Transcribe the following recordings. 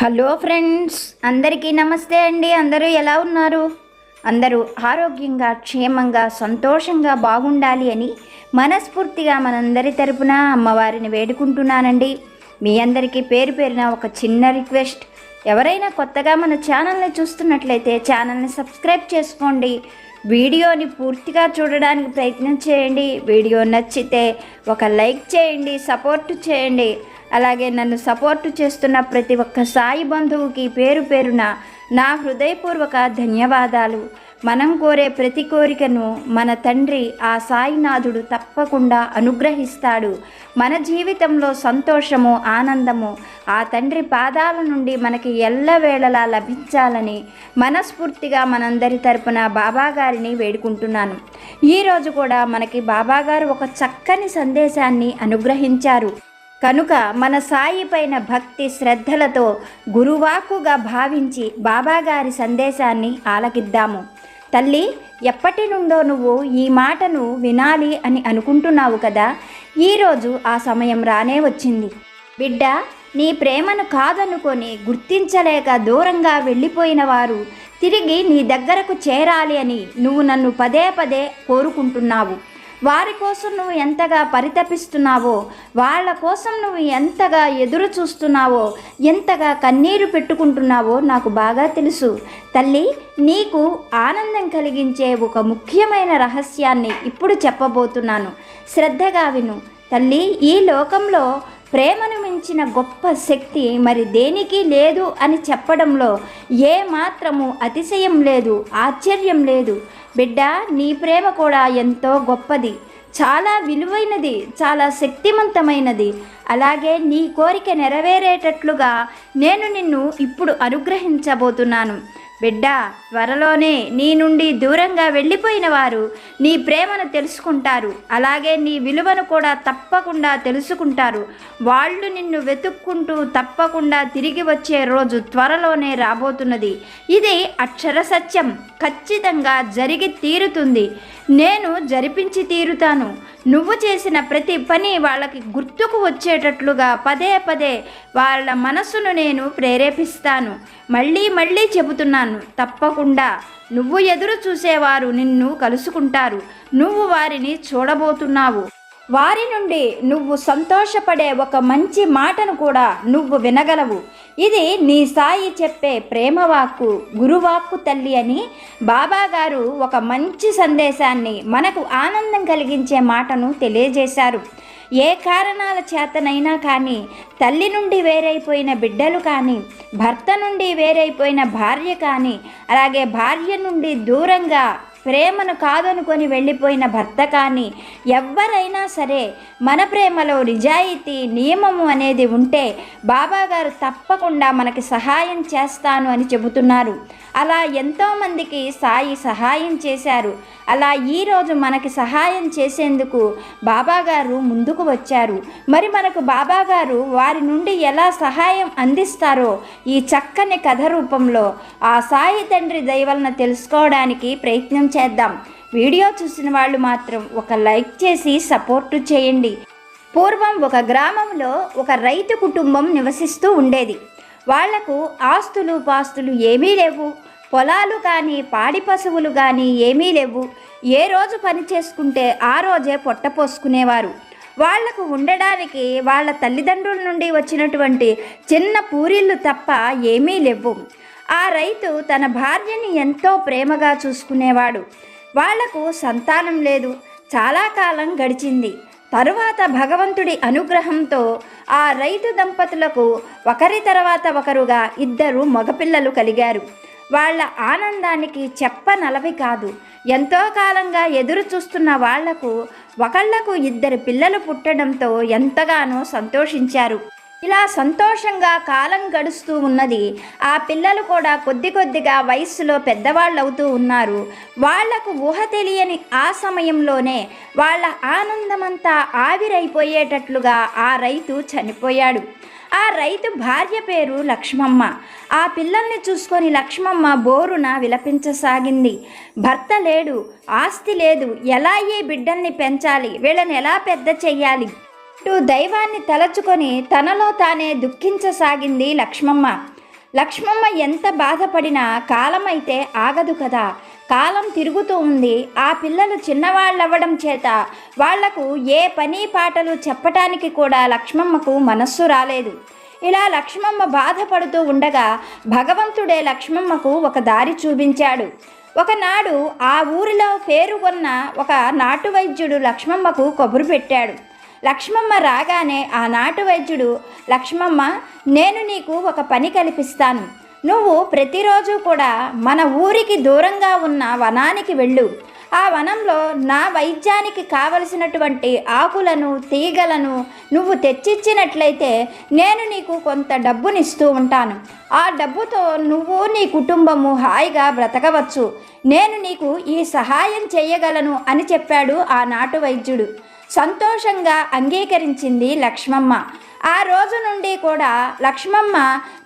Hello friends అందరికీ నమస్తే అండి. అందరూ ఎలా ఉన్నారు? అందరూ ఆరోగ్యంగా క్షేమంగా సంతోషంగా బాగుండాలి అని మనస్ఫూర్తిగా మనందరి తరపున అమ్మవారిని వేడుకుంటున్నానండి. మీ అందరికీ పేరు పేరున ఒక చిన్న రిక్వెస్ట్. ఎవరైనా కొత్తగా మన ఛానల్ని చూస్తున్నట్లయితే ఛానల్ని సబ్స్క్రైబ్ చేసుకోండి. వీడియోని పూర్తిగా చూడడానికి ప్రయత్నం చేయండి. వీడియో నచ్చితే ఒక లైక్ చేయండి సపోర్ట్ చేయండి. అలాగే నన్ను సపోర్టు చేస్తున్న ప్రతి ఒక్క సాయి బంధువుకి పేరు పేరున నా హృదయపూర్వక ధన్యవాదాలు. మనం కోరే ప్రతి కోరికను మన తండ్రి ఆ సాయినాథుడు తప్పకుండా అనుగ్రహిస్తాడు. మన జీవితంలో సంతోషము ఆనందము ఆ తండ్రి పాదాల నుండి మనకి ఎల్లవేళలా లభించాలని మనస్ఫూర్తిగా మనందరి తరపున బాబాగారిని వేడుకుంటున్నాను. ఈరోజు కూడా మనకి బాబాగారు ఒక చక్కని సందేశాన్ని అనుగ్రహించారు. కనుక మన సాయి పైన భక్తి శ్రద్ధలతో గురువాకుగా భావించి బాబాగారి సందేశాన్ని ఆలకిద్దాము. తల్లి ఎప్పటి నుండో నువ్వు ఈ మాటను వినాలి అని అనుకుంటున్నావు కదా? ఈరోజు ఆ సమయం రానే వచ్చింది. బిడ్డ నీ ప్రేమను కాదనుకొని గుర్తించలేక దూరంగా వెళ్ళిపోయిన వారు తిరిగి నీ దగ్గరకు చేరాలి అని నువ్వు నన్ను పదే పదే కోరుకుంటున్నావు. వారి కోసం నువ్వు ఎంతగా పరితపిస్తున్నావో వాళ్ళ కోసం నువ్వు ఎంతగా ఎదురు చూస్తున్నావో ఎంతగా కన్నీరు పెట్టుకుంటున్నావో నాకు బాగా తెలుసు. తల్లి నీకు ఆనందం కలిగించే ఒక ముఖ్యమైన రహస్యాన్ని ఇప్పుడు చెప్పబోతున్నాను. శ్రద్ధగా విను. తల్లి ఈ లోకంలో ప్రేమను మించిన గొప్ప శక్తి మరి దేనికి లేదు అని చెప్పడంలో ఏ మాత్రము అతిశయం లేదు ఆశ్చర్యం లేదు. బిడ్డ నీ ప్రేమ కూడా ఎంతో గొప్పది. చాలా విలువైనది చాలా శక్తివంతమైనది అలాగే నీ కోరిక నెరవేరేటట్లుగా నేను నిన్ను ఇప్పుడు అనుగ్రహించబోతున్నాను. బిడ్డ త్వరలోనే నీ నుండి దూరంగా వెళ్ళిపోయిన వారు నీ ప్రేమను తెలుసుకుంటారు. అలాగే నీ విలువను కూడా తప్పకుండా తెలుసుకుంటారు. వాళ్ళు నిన్ను వెతుక్కుంటూ తప్పకుండా తిరిగి వచ్చే రోజు త్వరలోనే రాబోతున్నది. ఇది అక్షర సత్యం. ఖచ్చితంగా జరిగి తీరుతుంది. నేను జరిపించి తీరుతాను. నువ్వు చేసిన ప్రతి పని వాళ్ళకి గుర్తుకు వచ్చేటట్లుగా పదే పదే వాళ్ళ మనసును నేను ప్రేరేపిస్తాను. మళ్ళీ మళ్ళీ చెబుతున్నాను తప్పకుండా. నువ్వు ఎదురు చూసేవారు నిన్ను కలుసుకుంటారు. నువ్వు వారిని చూడబోతున్నావు. వారి నుండి నువ్వు సంతోషపడే ఒక మంచి మాటను కూడా నువ్వు వినగలవు. ఇది నీ సాయి చెప్పే ప్రేమవాక్కు గురువాక్కు తల్లి అని బాబాగారు ఒక మంచి సందేశాన్ని మనకు ఆనందం కలిగించే మాటను తెలియజేశారు. ఏ కారణాల చేతనైనా కానీ తల్లి నుండి వేరైపోయిన బిడ్డలు కానీ భర్త నుండి వేరైపోయిన భార్య కానీ అలాగే భార్య నుండి దూరంగా ప్రేమను కాదనుకొని వెళ్ళిపోయిన భర్త కానీ ఎవరైనా సరే మన ప్రేమలో నిజాయితీ నియమము అనేది ఉంటే బాబాగారు తప్పకుండా మనకి సహాయం చేస్తాను అని చెబుతున్నారు. అలా ఎంతోమందికి సాయి సహాయం చేశారు. అలా ఈరోజు మనకి సహాయం చేసేందుకు బాబాగారు ముందుకు వచ్చారు. మరి మనకు బాబాగారు వారి నుండి ఎలా సహాయం అందిస్తారో ఈ చక్కని కథ రూపంలో ఆ సాయి తండ్రి దయవలన తెలుసుకోవడానికి ప్రయత్నం చేద్దాం. వీడియో చూసిన వాళ్ళు మాత్రం ఒక లైక్ చేసి సపోర్టు చేయండి. పూర్వం ఒక గ్రామంలో ఒక రైతు కుటుంబం నివసిస్తూ ఉండేది. వాళ్ళకు ఆస్తులు పాస్తులు ఏమీ లేవు. పొలాలు కానీ పాడి పశువులు కానీ ఏమీ లేవు. ఏ రోజు పని చేసుకుంటే ఆ రోజే పొట్ట పోసుకునేవారు. వాళ్ళకు ఉండడానికి వాళ్ళ తల్లిదండ్రుల నుండి వచ్చినటువంటి చిన్న పూరిళ్ళు తప్ప ఏమీ లేవు. ఆ రైతు తన భార్యని ఎంతో ప్రేమగా చూసుకునేవాడు. వాళ్ళకు సంతానం లేదు. చాలా కాలం గడిచింది. తరువాత భగవంతుడి అనుగ్రహంతో ఆ రైతు దంపతులకు ఒకరి తర్వాత ఒకరుగా ఇద్దరు మగపిల్లలు కలిగారు. వాళ్ళ ఆనందానికి చెప్పనలవి కాదు. ఎంతో కాలంగా ఎదురు చూస్తున్న వాళ్ళకు ఒకళ్ళకు ఇద్దరు పిల్లలు పుట్టడంతో ఎంతగానో సంతోషించారు. ఇలా సంతోషంగా కాలం గడుస్తూ ఉన్నది. ఆ పిల్లలు కూడా కొద్ది కొద్దిగా వయస్సులో పెద్దవాళ్ళు అవుతూ ఉన్నారు. వాళ్ళకు ఊహ తెలియని ఆ సమయంలోనే వాళ్ళ ఆనందమంతా ఆవిరైపోయేటట్లుగా ఆ రైతు చనిపోయాడు. ఆ రైతు భార్య పేరు లక్ష్మమ్మ. ఆ పిల్లల్ని చూసుకొని లక్ష్మమ్మ బోరున విలపించసాగింది. భర్త లేడు ఆస్తి లేదు ఎలా ఈ బిడ్డల్ని పెంచాలి వీళ్ళని ఎలా పెద్ద చెయ్యాలి? అంటూ దైవాన్ని తలచుకొని తనలో తానే దుఃఖించసాగింది లక్ష్మమ్మ. లక్ష్మమ్మ ఎంత బాధపడినా కాలమైతే ఆగదు కదా. కాలం తిరుగుతూ ఉంది. ఆ పిల్లలు చిన్నవాళ్ళవ్వడం చేత వాళ్ళకు ఏ పని పాటలు చెప్పటానికి కూడా లక్ష్మమ్మకు మనస్సు రాలేదు. ఇలా లక్ష్మమ్మ బాధపడుతూ ఉండగా భగవంతుడే లక్ష్మమ్మకు ఒక దారి చూపించాడు. ఒకనాడు ఆ ఊరిలో పేరుగొన్న ఒక నాటు వైద్యుడు లక్ష్మమ్మకు కబురు పెట్టాడు. లక్ష్మమ్మ రాగానే ఆ నాటు వైద్యుడు లక్ష్మమ్మ నేను నీకు ఒక పని కల్పిస్తాను. నువ్వు ప్రతిరోజు కూడా మన ఊరికి దూరంగా ఉన్న వనానికి వెళ్ళు. ఆ వనంలో నా వైద్యానికి కావలసినటువంటి ఆకులను తీగలను నువ్వు తెచ్చిచ్చినట్లయితే నేను నీకు కొంత డబ్బునిస్తూ ఉంటాను. ఆ డబ్బుతో నువ్వు నీ కుటుంబము హాయిగా బ్రతకవచ్చు. నేను నీకు ఈ సహాయం చేయగలను అని చెప్పాడు ఆ నాటు వైద్యుడు. సంతోషంగా అంగీకరించింది లక్ష్మమ్మ. ఆ రోజు నుండి కూడా లక్ష్మమ్మ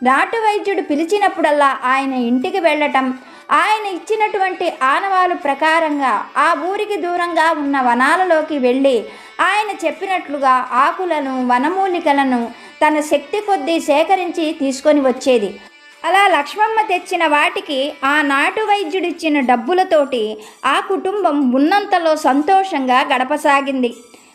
నాటు వైద్యుడు పిలిచినప్పుడల్లా ఆయన ఇంటికి వెళ్ళటం ఆయన ఇచ్చినటువంటి ఆనవాలు ప్రకారంగా ఆ ఊరికి దూరంగా ఉన్న వనాలలోకి వెళ్ళి ఆయన చెప్పినట్లుగా ఆకులను వనమూలికలను తన శక్తి కొద్దీ సేకరించి తీసుకొని వచ్చేది. అలా లక్ష్మమ్మ తెచ్చిన వాటికి ఆ నాటు వైద్యుడిచ్చిన డబ్బులతోటి ఆ కుటుంబం ఉన్నంతలో సంతోషంగా గడపసాగింది.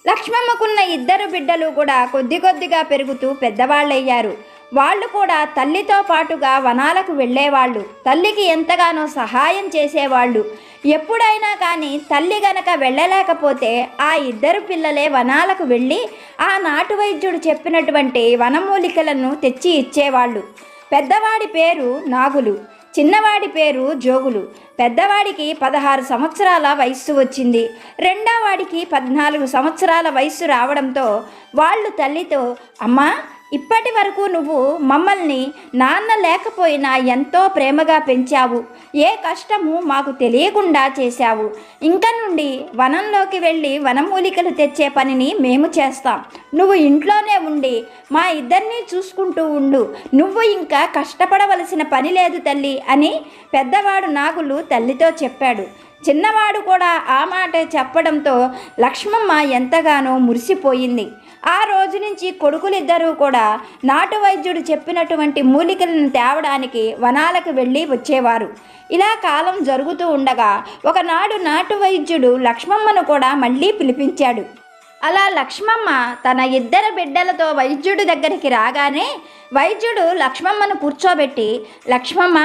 లక్ష్మమ్మకున్న ఇద్దరు బిడ్డలు కూడా కొద్ది కొద్దిగా పెరుగుతూ పెద్దవాళ్ళయ్యారు. వాళ్ళు కూడా తల్లితో పాటుగా వనాలకు వెళ్ళేవాళ్ళు. తల్లికి ఎంతగానో సహాయం చేసేవాళ్ళు. ఎప్పుడైనా కానీ తల్లి గనక వెళ్ళలేకపోతే ఆ ఇద్దరు పిల్లలే వనాలకు వెళ్ళి ఆ నాటు వైద్యుడు చెప్పినటువంటి వనమూలికలను తెచ్చి ఇచ్చేవాళ్ళు. పెద్దవాడి పేరు నాగులు. చిన్నవాడి పేరు జోగులు. పెద్దవాడికి పదహారు సంవత్సరాల వయస్సు వచ్చింది. రెండోవాడికి పద్నాలుగు సంవత్సరాల వయస్సు రావడంతో వాళ్ళు తల్లితో అమ్మా ఇప్పటి వరకు నువ్వు మమ్మల్ని నాన్న లేకపోయినా ఎంతో ప్రేమగా పెంచావు. ఏ కష్టము మాకు తెలియకుండా చేశావు. ఇంక నుండి వనంలోకి వెళ్ళి వనమూలికలు తెచ్చే పనిని మేము చేస్తాం. నువ్వు ఇంట్లోనే ఉండి మా ఇద్దరినీ చూసుకుంటూ ఉండు. నువ్వు ఇంకా కష్టపడవలసిన పని లేదు తల్లి అని పెద్దవాడు నాగులు తల్లితో చెప్పాడు. చిన్నవాడు కూడా ఆ మాట చెప్పడంతో లక్ష్మమ్మ ఎంతగానో మురిసిపోయింది. ఆ రోజు నుంచి కొడుకులిద్దరూ కూడా నాటు వైద్యుడు చెప్పినటువంటి మూలికలను తేవడానికి వనాలకు వెళ్ళి వచ్చేవారు. ఇలా కాలం జరుగుతూ ఉండగా ఒకనాడు నాటు వైద్యుడు లక్ష్మమ్మను కూడా మళ్ళీ పిలిపించాడు. అలా లక్ష్మమ్మ తన ఇద్దరు బిడ్డలతో వైద్యుడి దగ్గరికి రాగానే వైద్యుడు లక్ష్మమ్మను కూర్చోబెట్టి లక్ష్మమ్మ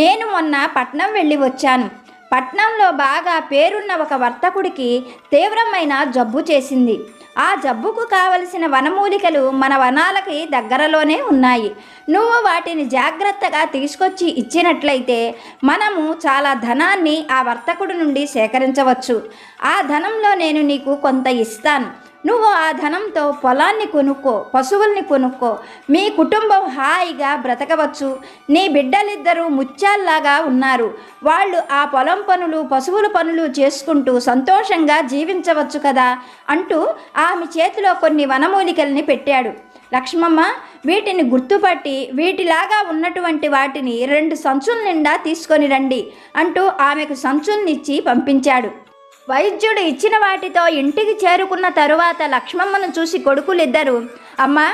నేను మొన్న పట్నం వెళ్ళి వచ్చాను. పట్నంలో బాగా పేరున్న ఒక వర్తకుడికి తీవ్రమైన జబ్బు చేసింది. ఆ జబ్బుకు కావలసిన వనమూలికలు మన వనాలకి దగ్గరలోనే ఉన్నాయి. నువ్వు వాటిని జాగ్రత్తగా తీసుకొచ్చి ఇచ్చినట్లయితే మనము చాలా ధనాన్ని ఆ వర్తకుడి నుండి సేకరించవచ్చు. ఆ ధనంలో నేను నీకు కొంత ఇస్తాను. నువ్వు ఆ ధనంతో పొలాన్ని కొనుక్కో పశువుల్ని కొనుక్కో. మీ కుటుంబం హాయిగా బ్రతకవచ్చు. నీ బిడ్డలిద్దరూ ముత్యాల్లాగా ఉన్నారు. వాళ్ళు ఆ పొలం పనులు పశువుల పనులు చేసుకుంటూ సంతోషంగా జీవించవచ్చు కదా? అంటూ ఆమె చేతిలో కొన్ని వనమూలికల్ని పెట్టాడు. లక్ష్మమ్మ వీటిని గుర్తుపట్టి వీటిలాగా ఉన్నటువంటి వాటిని రెండు సంచుల నిండా తీసుకొని రండి అంటూ ఆమెకు సంచుల్నిచ్చి పంపించాడు. వైద్యుడు ఇచ్చిన వాటితో ఇంటికి చేరుకున్న తరువాత లక్ష్మమ్మను చూసి కొడుకులిద్దరు అమ్మా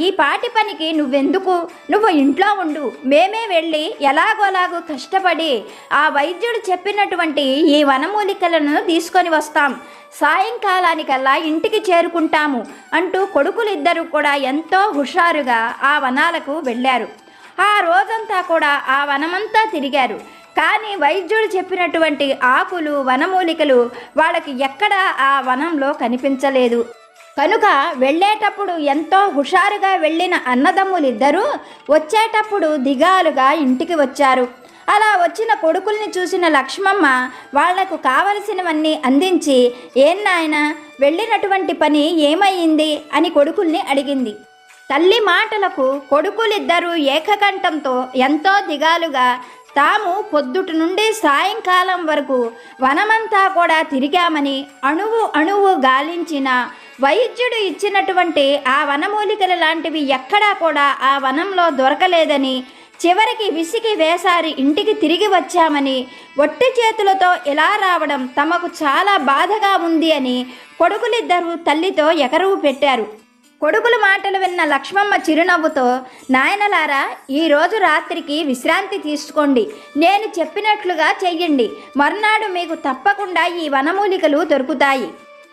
ఈ పాటి పనికి నువ్వెందుకు? నువ్వు ఇంట్లో ఉండు. మేమే వెళ్ళి ఎలాగోలాగో కష్టపడి ఆ వైద్యుడు చెప్పినటువంటి ఈ వనమూలికలను తీసుకొని వస్తాం. సాయంకాలానికల్లా ఇంటికి చేరుకుంటాము అంటూ కొడుకులిద్దరూ కూడా ఎంతో హుషారుగా ఆ వనాలకు వెళ్ళారు. ఆ రోజంతా కూడా ఆ వనమంతా తిరిగారు. కానీ వైద్యుడు చెప్పినటువంటి ఆకులు వనమూలికలు వాళ్ళకి ఎక్కడ ఆ వనంలో కనిపించలేదు. కనుక వెళ్ళేటప్పుడు ఎంతో హుషారుగా వెళ్ళిన అన్నదమ్ములిద్దరూ వచ్చేటప్పుడు దిగాలుగా ఇంటికి వచ్చారు. అలా వచ్చిన కొడుకుల్ని చూసిన లక్ష్మమ్మ వాళ్ళకు కావలసినవన్నీ అందించి ఏం నాయన వెళ్ళినటువంటి పని ఏమయ్యింది? అని కొడుకుల్ని అడిగింది. తల్లి మాటలకు కొడుకులిద్దరూ ఏకకంఠంతో ఎంతో దిగాలుగా తాము పొద్దుటి నుండి సాయంకాలం వరకు వనమంతా కూడా తిరిగామని అణువు అణువు గాలించిన వైద్యుడు ఇచ్చినటువంటి ఆ వనమూలికలు లాంటివి ఎక్కడా కూడా ఆ వనంలో దొరకలేదని చివరికి విసిగి వేసారి ఇంటికి తిరిగి వచ్చామని ఒట్టి చేతులతో ఇలా రావడం తమకు చాలా బాధగా ఉంది అని కొడుకులిద్దరూ తల్లితో ఎకరువు పెట్టారు. కొడుకుల మాటలు విన్న లక్ష్మమ్మ చిరునవ్వుతో నాయనలారా ఈరోజు రాత్రికి విశ్రాంతి తీసుకోండి. నేను చెప్పినట్లుగా చెయ్యండి. మర్నాడు మీకు తప్పకుండా ఈ వనమూలికలు దొరుకుతాయి.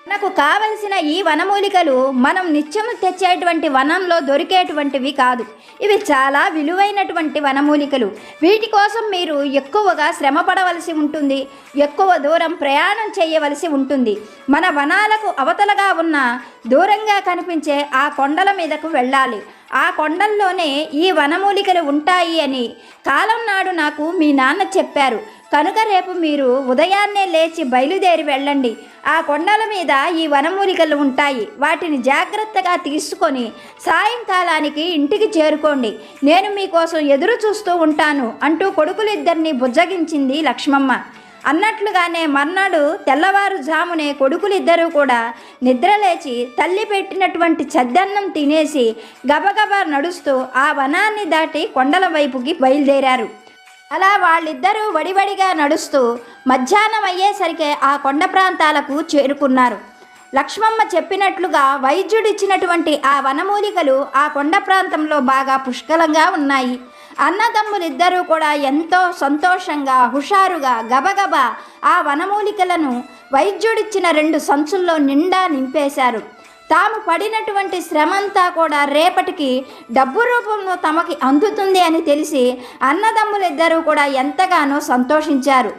మనకు కావలసిన ఈ వనమూలికలు మనం నిత్యం తెచ్చేటువంటి వనంలో దొరికేటువంటివి కాదు. ఇవి చాలా విలువైనటువంటి వనమూలికలు. వీటి కోసం మీరు ఎక్కువగా శ్రమ పడవలసి ఉంటుంది. ఎక్కువ దూరం ప్రయాణం చేయవలసి ఉంటుంది. మన వనాలకు అవతలగా ఉన్న దూరంగా కనిపించే ఆ కొండల మీదకు వెళ్ళాలి. ఆ కొండల్లోనే ఈ వనమూలికలు ఉంటాయి అని కాలం నాడు నాకు మీ నాన్న చెప్పారు. కనుక రేపు మీరు ఉదయాన్నే లేచి బయలుదేరి వెళ్ళండి. ఆ కొండల మీద ఈ వనమూలికలు ఉంటాయి. వాటిని జాగ్రత్తగా తీసుకొని సాయంకాలానికి ఇంటికి చేరుకోండి. నేను మీకోసం ఎదురు చూస్తూ ఉంటాను అంటూ కొడుకులిద్దరిని బుజ్జగించింది లక్ష్మమ్మ. అన్నట్లుగానే మర్నాడు తెల్లవారుజామునే కొడుకులిద్దరూ కూడా నిద్రలేచి తల్లి పెట్టినటువంటి చద్దన్నం తినేసి గబగబా నడుస్తూ ఆ వనాన్ని దాటి కొండల వైపుకి బయలుదేరారు. అలా వాళ్ళిద్దరూ వడివడిగా నడుస్తూ మధ్యాహ్నం అయ్యేసరికి ఆ కొండ ప్రాంతాలకు చేరుకున్నారు. లక్ష్మమ్మ చెప్పినట్లుగా వైద్యుడిచ్చినటువంటి ఆ వనమూలికలు ఆ కొండ ప్రాంతంలో బాగా పుష్కలంగా ఉన్నాయి. అన్నదమ్ములిద్దరూ కూడా ఎంతో సంతోషంగా హుషారుగా గబగబా ఆ వనమూలికలను వైద్యుడిచ్చిన రెండు సంచుల్లో నిండా నింపేశారు. తాము పడినటువంటి శ్రమంతా కూడా రేపటికి డబ్బు రూపంలో తమకి అందుతుంది అని తెలిసి అన్నదమ్ములిద్దరూ కూడా ఎంతగానో సంతోషించారు.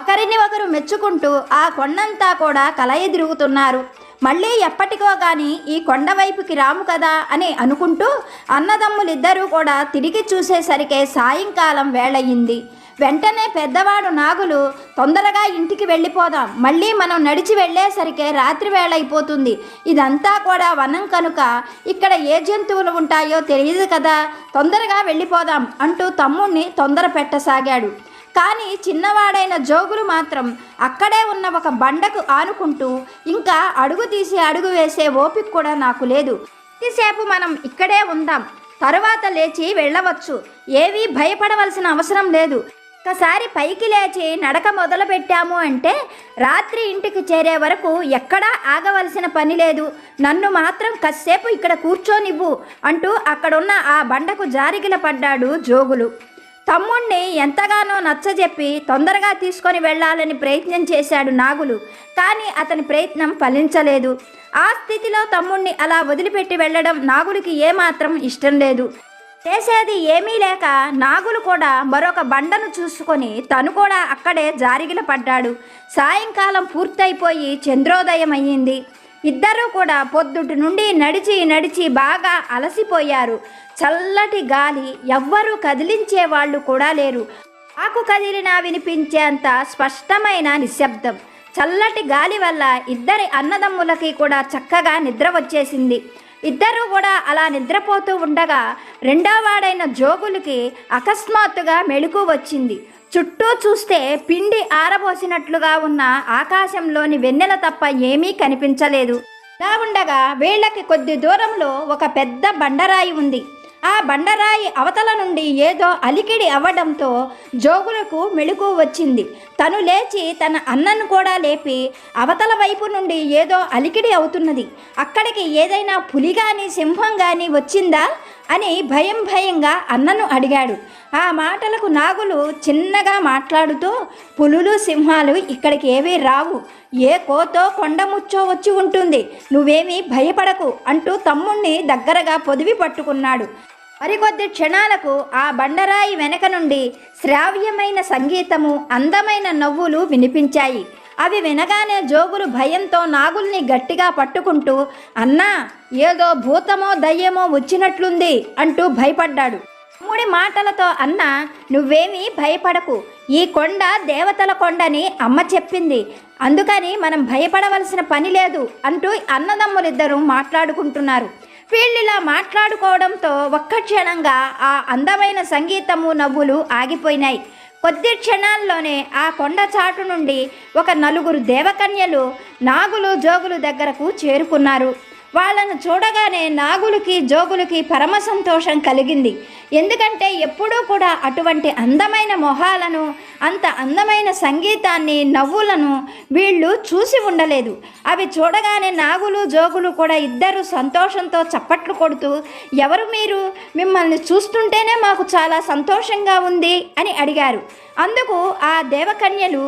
ఒకరిని ఒకరు మెచ్చుకుంటూ ఆ కొండంతా కూడా కలయదిరుగుతున్నారు. మళ్ళీ ఎప్పటికో కానీ ఈ కొండ వైపుకి రాము కదా అని అనుకుంటూ అన్నదమ్ములిద్దరూ కూడా తిరిగి చూసేసరికే సాయంకాలం వేళయింది. వెంటనే పెద్దవాడు నాగులు తొందరగా ఇంటికి వెళ్ళిపోదాం. మళ్ళీ మనం నడిచి వెళ్ళేసరికి రాత్రి వేళ అయిపోతుంది ఇదంతా కూడా వనం కనుక ఇక్కడ ఏ జంతువులు ఉంటాయో తెలియదు కదా. తొందరగా వెళ్ళిపోదాం అంటూ తమ్ముణ్ణి తొందర పెట్టసాగాడు. కానీ చిన్నవాడైన జోగులు మాత్రం అక్కడే ఉన్న ఒక బండకు ఆనుకుంటూ ఇంకా అడుగు తీసి అడుగు వేసే ఓపిక కూడా నాకు లేదు. ఎంతసేపు మనం ఇక్కడే ఉందాం. తరువాత లేచి వెళ్ళవచ్చు. ఏవీ భయపడవలసిన అవసరం లేదు. ఒకసారి పైకి లేచి నడక మొదలు పెట్టాము అంటే రాత్రి ఇంటికి చేరే వరకు ఎక్కడా ఆగవలసిన పని లేదు. నన్ను మాత్రం కాసేపు ఇక్కడ కూర్చోనివ్వు అంటూ అక్కడున్న ఆ బండకు జారిగిల పడ్డాడు జోగులు. తమ్ముణ్ణి ఎంతగానో నచ్చజెప్పి తొందరగా తీసుకొని వెళ్ళాలని ప్రయత్నం చేశాడు నాగులు. కానీ అతని ప్రయత్నం ఫలించలేదు. ఆ స్థితిలో తమ్ముణ్ణి అలా వదిలిపెట్టి వెళ్ళడం నాగులకి ఏమాత్రం ఇష్టం లేదు. చేసేది ఏమీ లేక నాగులు కూడా మరొక బండను చూసుకొని తను కూడా అక్కడే జారిగిల పడ్డాడు. సాయంకాలం పూర్తయిపోయి చంద్రోదయం అయ్యింది. ఇద్దరూ కూడా పొద్దుటి నుండి నడిచి నడిచి బాగా అలసిపోయారు. చల్లటి గాలి ఎవ్వరూ కదిలించే వాళ్ళు కూడా లేరు. ఆకు కదిలినా వినిపించేంత స్పష్టమైన నిశ్శబ్దం. చల్లటి గాలి వల్ల ఇద్దరి అన్నదమ్ములకి కూడా చక్కగా నిద్ర వచ్చేసింది. ఇద్దరూ కూడా అలా నిద్రపోతూ ఉండగా రెండోవాడైన జోగులకి అకస్మాత్తుగా మెళుకు వచ్చింది. చుట్టూ చూస్తే పిండి ఆరబోసినట్లుగా ఉన్న ఆకాశంలోని వెన్నెల తప్ప ఏమీ కనిపించలేదు. ఇలా ఉండగా వీళ్ళకి కొద్ది దూరంలో ఒక పెద్ద బండరాయి ఉంది. ఆ బండరాయి అవతల నుండి ఏదో అలికిడి అవ్వడంతో జోగులకు మెళుకు వచ్చింది. తను లేచి తన అన్నను కూడా లేపి అవతల వైపు నుండి ఏదో అలికిడి అవుతున్నది. అక్కడికి ఏదైనా పులి కానీ సింహం కానీ వచ్చిందా? అని భయం భయంగా అన్నను అడిగాడు. ఆ మాటలకు నాగులు చిన్నగా మాట్లాడుతూ పులులు సింహాలు ఇక్కడికి ఏవీ రావు. ఏ కోతో కొండముచ్చో వచ్చి ఉంటుంది. నువ్వేమీ భయపడకు అంటూ తమ్ముణ్ణి దగ్గరగా పొదివి పట్టుకున్నాడు. మరికొద్ది క్షణాలకు ఆ బండరాయి వెనక నుండి శ్రావ్యమైన సంగీతము అందమైన నవ్వులు వినిపించాయి. అవి వినగానే జోగులు భయంతో నాగుల్ని గట్టిగా పట్టుకుంటూ అన్నా ఏదో భూతమో దయ్యమో వచ్చినట్లుంది అంటూ భయపడ్డాడు. తమ్ముడి మాటలతో అన్న నువ్వేమీ భయపడకు. ఈ కొండ దేవతల కొండని అమ్మ చెప్పింది. అందుకని మనం భయపడవలసిన పని లేదు అంటూ అన్నదమ్ములిద్దరూ మాట్లాడుకుంటున్నారు. వీళ్ళిలా మాట్లాడుకోవడంతో ఒక్క క్షణంగా ఆ అందమైన సంగీతము నవ్వులు ఆగిపోయినాయి. కొద్ది క్షణాల్లోనే ఆ కొండ చాటు నుండి ఒక నలుగురు దేవకన్యలు నాగులు జోగులు దగ్గరకు చేరుకున్నారు. వాళ్ళను చూడగానే నాగులకి జోగులకి పరమ సంతోషం కలిగింది. ఎందుకంటే ఎప్పుడూ కూడా అటువంటి అందమైన మొహాలను అంత అందమైన సంగీతాన్ని నవ్వులను వీళ్ళు చూసి ఉండలేదు. అవి చూడగానే నాగులు జోగులు కూడా ఇద్దరు సంతోషంతో చప్పట్లు కొడుతూ ఎవరు మీరు? మిమ్మల్ని చూస్తుంటేనే మాకు చాలా సంతోషంగా ఉంది అని అడిగారు. అందుకు ఆ దేవకన్యలు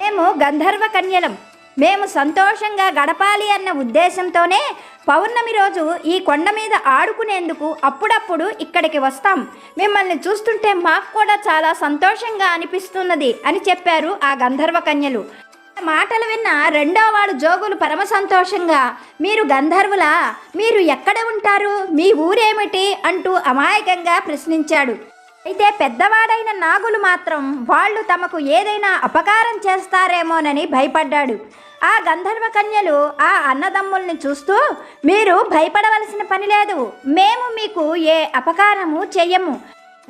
మేము గంధర్వ కన్యలం. మేము సంతోషంగా గడపాలి అన్న ఉద్దేశంతోనే పౌర్ణమి రోజు ఈ కొండ మీద ఆడుకునేందుకు అప్పుడప్పుడు ఇక్కడికి వస్తాం. మిమ్మల్ని చూస్తుంటే మాకు కూడా చాలా సంతోషంగా అనిపిస్తున్నది అని చెప్పారు ఆ గంధర్వ కన్యలు. మాటలు విన్న రెండో వాడు జోగులు పరమ సంతోషంగా మీరు గంధర్వులా? మీరు ఎక్కడ ఉంటారు? మీ ఊరేమిటి? అంటూ అమాయకంగా ప్రశ్నించాడు. అయితే పెద్దవాడైన నాగులు మాత్రం వాళ్ళు తమకు ఏదైనా అపకారం చేస్తారేమోనని భయపడ్డాడు. ఆ గంధర్వ కన్యలు ఆ అన్నదమ్ముల్ని చూస్తూ మీరు భయపడవలసిన పని లేదు. మేము మీకు ఏ అపకారము చెయ్యము.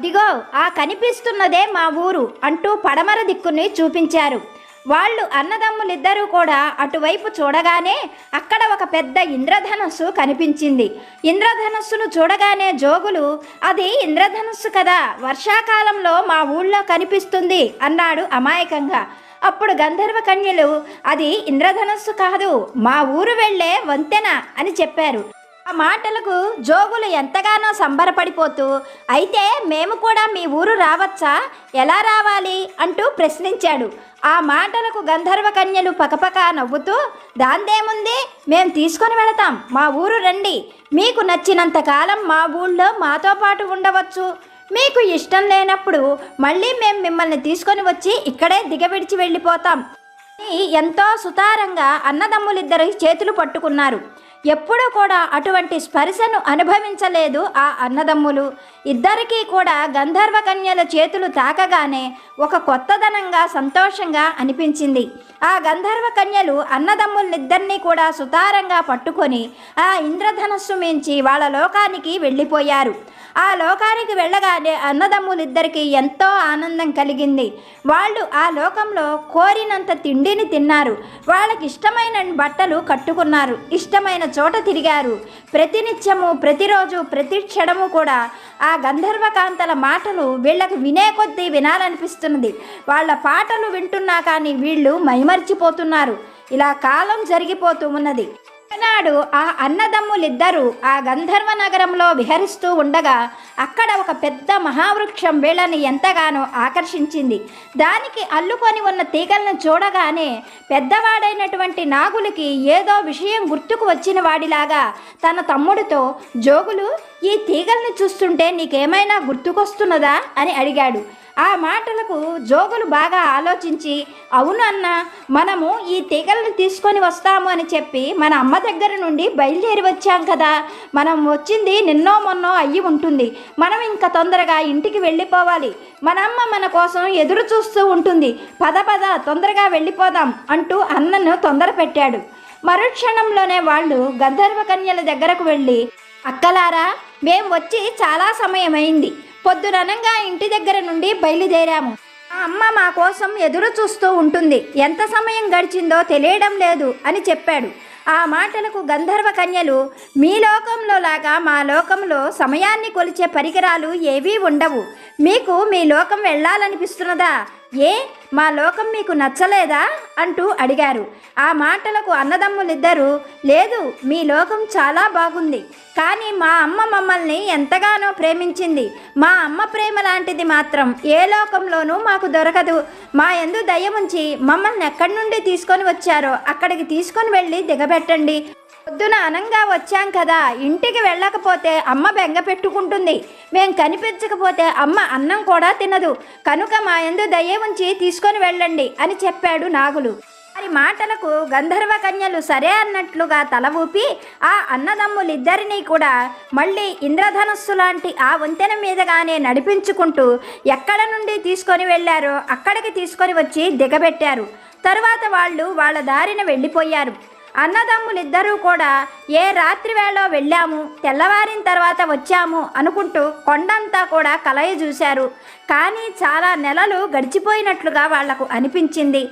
దిగో ఆ కనిపిస్తున్నదే మా ఊరు అంటూ పడమర దిక్కుని చూపించారు. వాళ్ళు అన్నదమ్ములిద్దరూ కూడా అటువైపు చూడగానే అక్కడ ఒక పెద్ద ఇంద్రధనస్సు కనిపించింది. ఇంద్రధనస్సును చూడగానే జోగులు అది ఇంద్రధనస్సు కదా వర్షాకాలంలో మా ఊళ్ళో కనిపిస్తుంది అన్నాడు అమాయకంగా. అప్పుడు గంధర్వ కన్యలు అది ఇంద్రధనస్సు కాదు మా ఊరు వెళ్ళే వంతెన అని చెప్పారు. ఆ మాటలకు జోగులు ఎంతగానో సంబరపడిపోతూ అయితే మేము కూడా మీ ఊరు రావచ్చా? ఎలా రావాలి? అంటూ ప్రశ్నించాడు. ఆ మాటలకు గంధర్వ కన్యలు పకపక నవ్వుతూ దాందేముంది? మేము తీసుకొని వెళతాం. మా ఊరు రండి. మీకు నచ్చినంత కాలం మా ఊళ్ళో మాతో పాటు ఉండవచ్చు. మీకు ఇష్టం లేనప్పుడు మళ్ళీ మేము మిమ్మల్ని తీసుకొని వచ్చి ఇక్కడే దిగవిడిచి వెళ్ళిపోతాం. అని ఎంతో సుతారంగా అన్నదమ్ములిద్దరి చేతులు పట్టుకున్నారు. ఎప్పుడూ కూడా అటువంటి స్పర్శను అనుభవించలేదు ఆ అన్నదమ్ములు. ఇద్దరికీ కూడా గంధర్వ కన్యల చేతులు తాకగానే ఒక కొత్తదనంగా సంతోషంగా అనిపించింది. ఆ గంధర్వ కన్యలు అన్నదమ్ములిద్దరినీ కూడా సుతారంగా పట్టుకొని ఆ ఇంద్రధనస్సు మించి వాళ్ళ లోకానికి వెళ్ళిపోయారు. ఆ లోకానికి వెళ్ళగానే అన్నదమ్ములిద్దరికీ ఎంతో ఆనందం కలిగింది. వాళ్ళు ఆ లోకంలో కోరినంత తిండిని తిన్నారు. వాళ్ళకి ఇష్టమైన బట్టలు కట్టుకున్నారు. ఇష్టమైన చోట తిరిగారు. ప్రతినిత్యము ప్రతిరోజు ప్రతి క్షణము కూడా ఆ గంధర్వకాంతల మాటలు వీళ్ళకు వినే కొద్దీ వినాలనిపిస్తున్నది. వాళ్ళ పాటలు వింటున్నా కానీ వీళ్ళు మైమర్చిపోతున్నారు. ఇలా కాలం జరిగిపోతూ ఉన్నది. ఒకనాడు ఆ అన్నదమ్ములిద్దరూ ఆ గంధర్వ నగరంలో విహరిస్తూ ఉండగా అక్కడ ఒక పెద్ద మహావృక్షం వీళ్ళని ఎంతగానో ఆకర్షించింది. దానికి అల్లుకొని ఉన్న తీగలను చూడగానే పెద్దవాడైనటువంటి నాగులకి ఏదో విషయం గుర్తుకు వచ్చిన వాడిలాగా తన తమ్ముడితో జోగులు ఈ తీగల్ని చూస్తుంటే నీకేమైనా గుర్తుకొస్తున్నదా అని అడిగాడు. ఆ మాటలకు జోగులు బాగా ఆలోచించి అవును అన్న మనము ఈ తీగలను తీసుకొని వస్తాము అని చెప్పి మన అమ్మ దగ్గర నుండి బయలుదేరి వచ్చాం కదా. మనం వచ్చింది నిన్నో మొన్నో అయ్యి ఉంటుంది. మనం ఇంకా తొందరగా ఇంటికి వెళ్ళిపోవాలి. మన అమ్మ మన కోసం ఎదురు చూస్తూ ఉంటుంది. పద పద తొందరగా వెళ్ళిపోదాం అంటూ అన్నను తొందర పెట్టాడు మరుక్షణంలోనే వాళ్ళు గంధర్వ కన్యల దగ్గరకు వెళ్ళి అక్కలారా మేం వచ్చి చాలా సమయమైంది. పొద్దుననంగా ఇంటి దగ్గర నుండి బయలుదేరాము. మా అమ్మ మా కోసం ఎదురు చూస్తూ ఉంటుంది. ఎంత సమయం గడిచిందో తెలియడం లేదు అని చెప్పాడు. ఆ మాటలకు గంధర్వ కన్యలు మీ లోకంలో లాగా మా లోకంలో సమయాన్ని కొలిచే పరికరాలు ఏవీ ఉండవు. మీకు మీ లోకం వెళ్ళాలనిపిస్తున్నదా? ఏ మా లోకం మీకు నచ్చలేదా? అంటూ అడిగారు. ఆ మాటలకు అన్నదమ్ములిద్దరూ లేదు మీ లోకం చాలా బాగుంది. కానీ మా అమ్మ మమ్మల్ని ఎంతగానో ప్రేమించింది. మా అమ్మ ప్రేమ లాంటిది మాత్రం ఏ లోకంలోనూ మాకు దొరకదు. మా ఎందు దయముంచి మమ్మల్ని ఎక్కడి నుండి తీసుకొని వచ్చారో అక్కడికి తీసుకొని వెళ్ళి దిగబెట్టండి. పొద్దున అనంగా వచ్చాం కదా. ఇంటికి వెళ్ళకపోతే అమ్మ బెంగ పెట్టుకుంటుంది. మేం కనిపించకపోతే అమ్మ అన్నం కూడా తినదు. కనుక మా ఎందు దయ ఉంచి తీసుకొని వెళ్ళండి అని చెప్పాడు నాగులు. వారి మాటలకు గంధర్వ కన్యలు సరే అన్నట్లుగా తల ఊపి ఆ అన్నదమ్ములిద్దరినీ కూడా మళ్ళీ ఇంద్రధనస్సు లాంటి ఆ వంతెన మీదగానే నడిపించుకుంటూ ఎక్కడ నుండి తీసుకొని వెళ్ళారో అక్కడికి తీసుకొని వచ్చి దిగబెట్టారు. తరువాత వాళ్ళు వాళ్ళ దారిన వెళ్ళిపోయారు. అన్నదమ్ములిద్దరూ కూడా ఏ రాత్రి వేళ వెళ్ళాము తెల్లవారిన తర్వాత వచ్చాము అనుకుంటూ కొండంతా కూడా కలయి చూశారు. కానీ చాలా నెలలు గడిచిపోయినట్లుగా వాళ్ళకు అనిపించింది.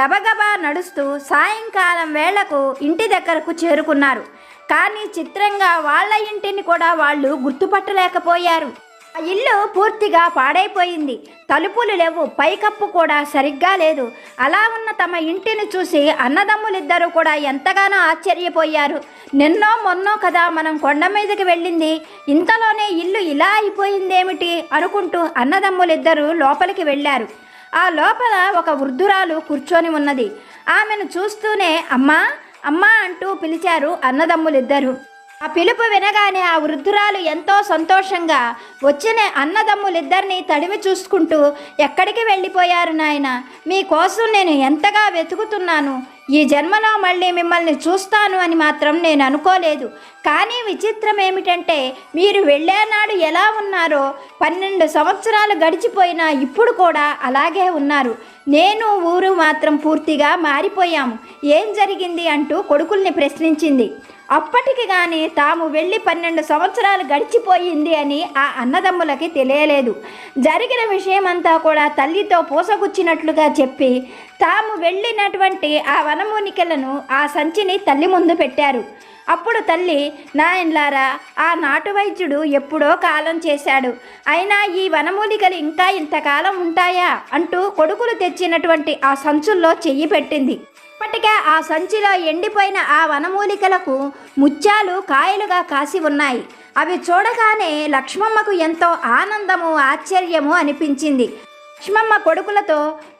గబగబా నడుస్తూ సాయంకాలం వేళకు ఇంటి దగ్గరకు చేరుకున్నారు. కానీ చిత్రంగా వాళ్ళ ఇంటిని కూడా వాళ్ళు గుర్తుపట్టలేకపోయారు. ఆ ఇల్లు పూర్తిగా పాడైపోయింది. తలుపులు లేవు పైకప్పు కూడా సరిగ్గా లేదు. అలా ఉన్న తమ ఇంటిని చూసి అన్నదమ్ములిద్దరూ కూడా ఎంతగానో ఆశ్చర్యపోయారు. నిన్నో మొన్నో కదా మనం కొండ మీదకి వెళ్ళింది. ఇంతలోనే ఇల్లు ఇలా అయిపోయిందేమిటి అనుకుంటూ అన్నదమ్ములిద్దరూ లోపలికి వెళ్ళారు. ఆ లోపల ఒక వృద్ధురాలు కూర్చొని ఉన్నది. ఆమెను చూస్తూనే అమ్మా అమ్మా అంటూ పిలిచారు అన్నదమ్ములిద్దరూ. ఆ పిలుపు వినగానే ఆ వృద్ధురాలు ఎంతో సంతోషంగా వచ్చిన అన్నదమ్ములిద్దరిని తడిమి చూసుకుంటూ ఎక్కడికి వెళ్ళిపోయారు నాయన? మీకోసం నేను ఎంతగా వెతుకుతున్నాను? ఈ జన్మలో మళ్ళీ మిమ్మల్ని చూస్తాను అని మాత్రం నేను అనుకోలేదు. కానీ విచిత్రం ఏమిటంటే మీరు వెళ్ళేనాడు ఎలా ఉన్నారో పన్నెండు సంవత్సరాలు గడిచిపోయినా ఇప్పుడు కూడా అలాగే ఉన్నారు. నేను ఊరు మాత్రం పూర్తిగా మారిపోయాము. ఏం జరిగింది అంటూ కొడుకుల్ని ప్రశ్నించింది. అప్పటికి కానీ తాము వెళ్ళి పన్నెండు సంవత్సరాలు గడిచిపోయింది అని ఆ అన్నదమ్ములకి తెలియలేదు. జరిగిన విషయమంతా కూడా తల్లితో పూసగుచ్చినట్లుగా చెప్పి తాము వెళ్ళినటువంటి ఆ వనమూనికలను ఆ సంచిని తల్లి ముందు పెట్టారు. అప్పుడు తల్లి నాయన్లారా ఆ నాటు వైద్యుడు ఎప్పుడో కాలం చేశాడు. అయినా ఈ వనమూలికలు ఇంకా ఇంతకాలం ఉంటాయా? అంటూ కొడుకులు తెచ్చినటువంటి ఆ సంచుల్లో చెయ్యి పెట్టింది. ఇప్పటికే ఆ సంచిలో ఎండిపోయిన ఆ వనమూలికలకు ముత్యాలు కాయలుగా కాసి ఉన్నాయి. అవి చూడగానే లక్ష్మమ్మకు ఎంతో ఆనందము ఆశ్చర్యము అనిపించింది. లక్ష్మమ్మ కొడుకులతో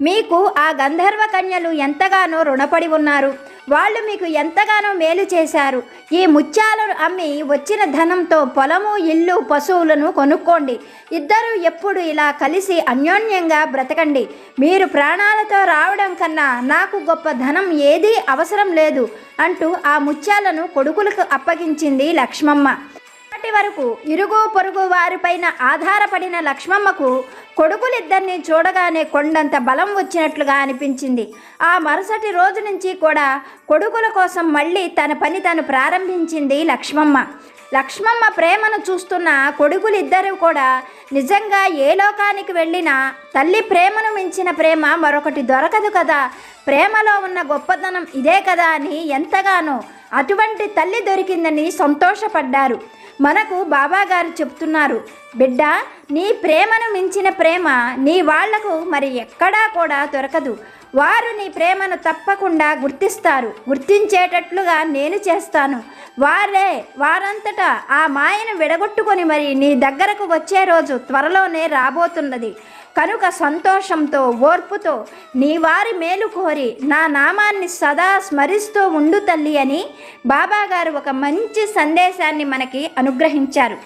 మీకు ఆ గంధర్వ కన్యలు ఎంతగానో రుణపడి ఉన్నారు. వాళ్ళు మీకు ఎంతగానో మేలు చేశారు. ఈ ముత్యాలను అమ్మి వచ్చిన ధనంతో పొలము ఇల్లు పశువులను కొనుక్కోండి. ఇద్దరు ఎప్పుడు ఇలా కలిసి అన్యోన్యంగా బ్రతకండి. మీరు ప్రాణాలతో రావడం కన్నా నాకు గొప్ప ధనం ఏదీ అవసరం లేదు అంటూ ఆ ముత్యాలను కొడుకులకు అప్పగించింది లక్ష్మమ్మ. ఇప్పటి వరకు ఇరుగు పొరుగు వారిపైన ఆధారపడిన లక్ష్మమ్మకు కొడుకులిద్దరిని చూడగానే కొండంత బలం వచ్చినట్లుగా అనిపించింది. ఆ మరుసటి రోజు నుంచి కూడా కొడుకుల కోసం మళ్ళీ తన పని తను ప్రారంభించింది లక్ష్మమ్మ. లక్ష్మమ్మ ప్రేమను చూస్తున్న కొడుకులిద్దరూ కూడా నిజంగా ఏ లోకానికి వెళ్ళినా తల్లి ప్రేమను మించిన ప్రేమ మరొకటి దొరకదు కదా. ప్రేమలో ఉన్న గొప్పతనం ఇదే కదా అని ఎంతగానో అటువంటి తల్లి దొరికిందని సంతోషపడ్డారు. మనకు బాబాగారు చెప్తున్నారు బిడ్డ నీ ప్రేమను మించిన ప్రేమ నీ వాళ్ళకు మరి ఎక్కడా కూడా దొరకదు. వారు నీ ప్రేమను తప్పకుండా గుర్తిస్తారు. గుర్తించేటట్లుగా నేను చేస్తాను. వారే వారంతటా ఆ మాయను విడగొట్టుకొని మరి నీ దగ్గరకు వచ్చే రోజు త్వరలోనే రాబోతున్నది. కనుక సంతోషంతో ఓర్పుతో నీ వారి మేలు కోరి నా నామాన్ని సదా స్మరిస్తూ ఉండు తల్లి అని బాబాగారు ఒక మంచి సందేశాన్ని మనకి అనుగ్రహించారు.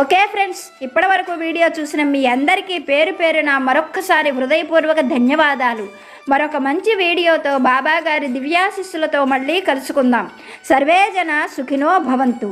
ఓకే ఫ్రెండ్స్ ఇప్పటివరకు వీడియో చూసిన మీ అందరికీ పేరు పేరున మరొక్కసారి హృదయపూర్వక ధన్యవాదాలు. మరొక మంచి వీడియోతో బాబాగారి దివ్యాశిస్సులతో మళ్ళీ కలుసుకుందాం. సర్వేజన సుఖినో భవంతు.